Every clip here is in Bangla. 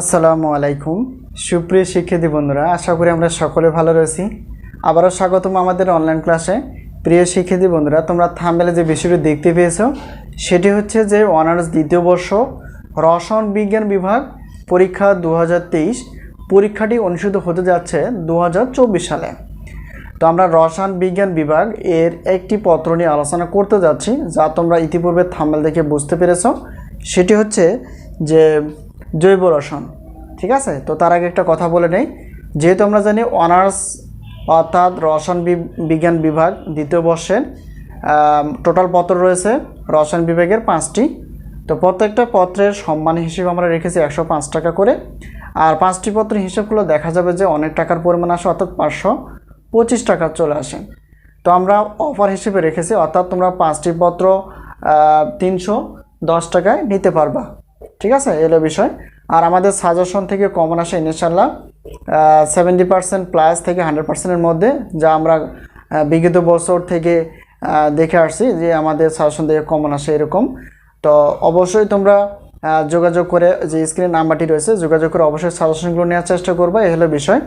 আসসালামু আলাইকুম। সুপ্রিয় শিক্ষার্থী বন্ধুরা, আশা করি আমরা সকলে ভালো রয়েছি। আবারও স্বাগতম আমাদের অনলাইন ক্লাসে প্রিয় শিক্ষার্থী বন্ধুরা, তোমরা থামবেলে যে বিষয়টি দেখতে পেয়েছ, সেটি হচ্ছে যে অনার্স দ্বিতীয় বর্ষ, রসায়ন বিজ্ঞান বিভাগ, পরীক্ষা দু হাজার তেইশ, পরীক্ষাটি অনুষ্ঠিত হতে যাচ্ছে দু হাজার চব্বিশ সালে। তো আমরা রসায়ন বিজ্ঞান বিভাগ এর একটি পত্র নিয়ে আলোচনা করতে যাচ্ছি, যা তোমরা ইতিপূর্বে থাম্বেল দেখে বুঝতে পেরেছ। সেটি হচ্ছে যে জৈব রসায়ন, ঠিক আছে? তো তার আগে একটা কথা বলে নেই। যেহেতু আমরা জানি অনার্স অর্থাৎ রসায়ন বিজ্ঞান বিভাগ দ্বিতীয় বর্ষের টোটাল পত্র রয়েছে রসায়ন বিভাগের পাঁচটি। তো প্রত্যেকটা পত্রের সম্মান হিসেবে আমরা রেখেছি একশো পাঁচ টাকা করে। আর পাঁচটি পত্রের হিসাবগুলো দেখা যাবে যে অনেক টাকার পরিমাণ আসে, অর্থাৎ পাঁচশো পঁচিশ টাকা চলে আসে। তো আমরা অফার হিসেবে রেখেছি, অর্থাৎ তোমরা পাঁচটি পত্র তিনশো দশ টাকায় নিতে পারবা। ঠিক আছে? এলো বিষয়। আর আমাদের সাজেশন থেকে কমন আসে ইনশাল্লাহ সেভেন্টি পার্সেন্ট প্লাস থেকে হান্ড্রেড পার্সেন্টের মধ্যে, যা আমরা বিগত বছর থেকে দেখে আসছি যে আমাদের সাজেশন থেকে কমন আসে এরকম। তো অবশ্যই তোমরা যোগাযোগ করে যে স্ক্রিন নাম্বারটি রয়েছে, যোগাযোগ করে অবশ্যই সাজেশনগুলো নেওয়ার চেষ্টা করবে এ হলো বিষয়।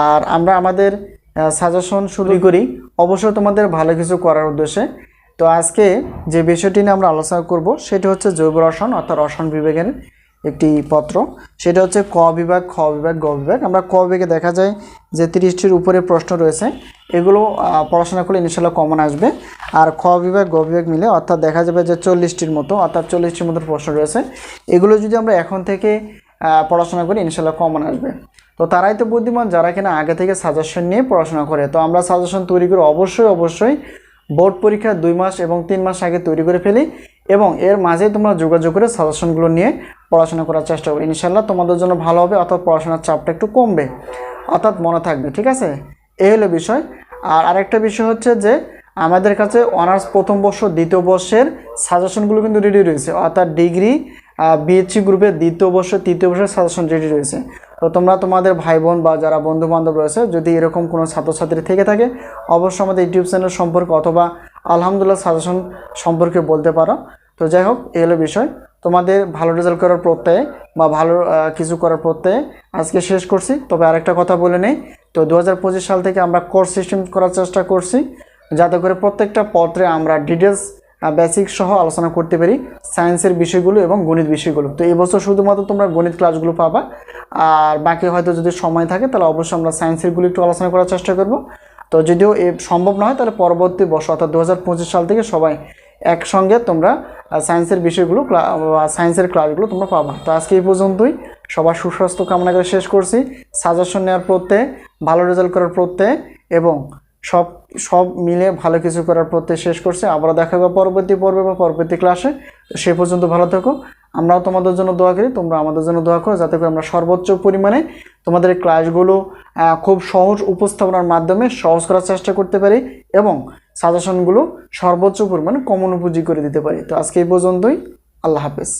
আর আমরা আমাদের সাজেশন শুরু করি। অবশ্যই তোমাদের ভালো কিছু করার উদ্দেশ্যে। তো আজকে যে বিষয়টি নিয়ে আমরা আলোচনা করব, সেটা হচ্ছে জৈব রসায়ন অর্থাৎ রসায়ন বিভাগের একটি পত্র। সেটা হচ্ছে ক বিভাগ, খ বিভাগ, গ বিভাগ। আমরা ক বিভাগে দেখা যায় যে তিরিশটির উপরে প্রশ্ন রয়েছে। এগুলো পড়াশোনা করলে ইনশাল্লাহ কমন আসবে। আর খ বিভাগ, গ বিভাগ মিলে অর্থাৎ দেখা যাবে যে চল্লিশটির মতো, অর্থাৎ চল্লিশটির মতো প্রশ্ন রয়েছে। এগুলো যদি আমরা এখন থেকে পড়াশোনা করি ইনশাল্লাহ কমন আসবে। তো তারাই তো বুদ্ধিমান, যারা কিনা আগে থেকে সাজেশন নিয়ে পড়াশোনা করে। তো আমরা সাজেশন তৈরি করে, অবশ্যই অবশ্যই বোর্ড পরীক্ষা দুই মাস এবং তিন মাস আগে তৈরি করে ফেলি এবং এর মাঝে তোমরা যোগাযোগ করে সাজেশনগুলো নিয়ে পড়াশোনা করার চেষ্টা করো। ইনশাল্লাহ তোমাদের জন্য ভালো হবে অর্থাৎ পড়াশোনার চাপটা একটু কমবে। অর্থাৎ মনে থাকবে, ঠিক আছে? এই হলো বিষয়। আর আরেকটা বিষয় হচ্ছে যে আমাদের কাছে অনার্স প্রথম বর্ষ, দ্বিতীয় বর্ষের সাজেশনগুলো কিন্তু রেডি রয়েছে। অর্থাৎ ডিগ্রি বিএসসি গ্রুপের দ্বিতীয় বর্ষ, তৃতীয় বর্ষের সাজেশন রেডি রয়েছে। তো তোমরা তোমাদের ভাই বোন বা যারা বন্ধু বান্ধব রয়েছে, যদি এরকম কোনো ছাত্রছাত্রী থেকে থাকে, অবশ্যই আমাদের ইউটিউব চ্যানেল সম্পর্কে অথবা আলহামদুলিল্লাহ সাজেশন সম্পর্কে বলতে পারো। তো যাই হোক, এই হলো বিষয়। তোমাদের ভালো রেজাল্ট করার প্রত্যয়ে বা ভালো কিছু করার প্রত্যয়ে আজকে শেষ করছি। তবে আরেকটা কথা বলে নেই। তো দু হাজার পঁচিশ সাল থেকে আমরা কোর্স সিস্টেম করার চেষ্টা করছি। যাতে করে প্রত্যেকটা পত্রে আমরা ডিটেলস বেসিক সহ আলোচনা করতে পারি সায়েন্সের বিষয়গুলো এবং গণিত বিষয়গুলো। তো এবছর শুধুমাত্র তোমরা গণিত ক্লাসগুলো পাবা, আর বাকি হয়তো যদি সময় থাকে তাহলে অবশ্যই আমরা সায়েন্সেরগুলো একটু আলোচনা করার চেষ্টা করব। তো যদিও এ সম্ভব নয়, তাহলে পরবর্তী বর্ষ অর্থাৎ দু হাজার পঁচিশ সাল থেকে সবাই একসঙ্গে তোমরা সায়েন্সের বিষয়গুলো সায়েন্সের ক্লাসগুলো তোমরা পাবা। তো আজকে এই পর্যন্তই। সবার সুস্বাস্থ্য কামনা করে শেষ করছি। সাজেশন নেওয়ার প্রত্যয়ে, ভালো রেজাল্ট করার প্রত্যয়ে এবং সব সব মিলে ভালো কিছু করার প্রত্যয় শেষ করছে। আবার দেখা হবে পরবর্তী পর্বে বা পরবর্তী ক্লাসে সে পর্যন্ত ভালো থেকো। আমরাও তোমাদের জন্য দোয়া করি। তোমরা আমাদের জন্য দোয়া করো যাতে করে আমরা সর্বোচ্চ পরিমাণে তোমাদের ক্লাসগুলো খুব সহজ উপস্থাপনার মাধ্যমে সহজ করার চেষ্টা করতে পারি এবং সাজেশনগুলো সর্বোচ্চ পরিমাণে কমন উপযোগী করে দিতে পারি। তো আজকে এই পর্যন্তই। আল্লাহ হাফেজ।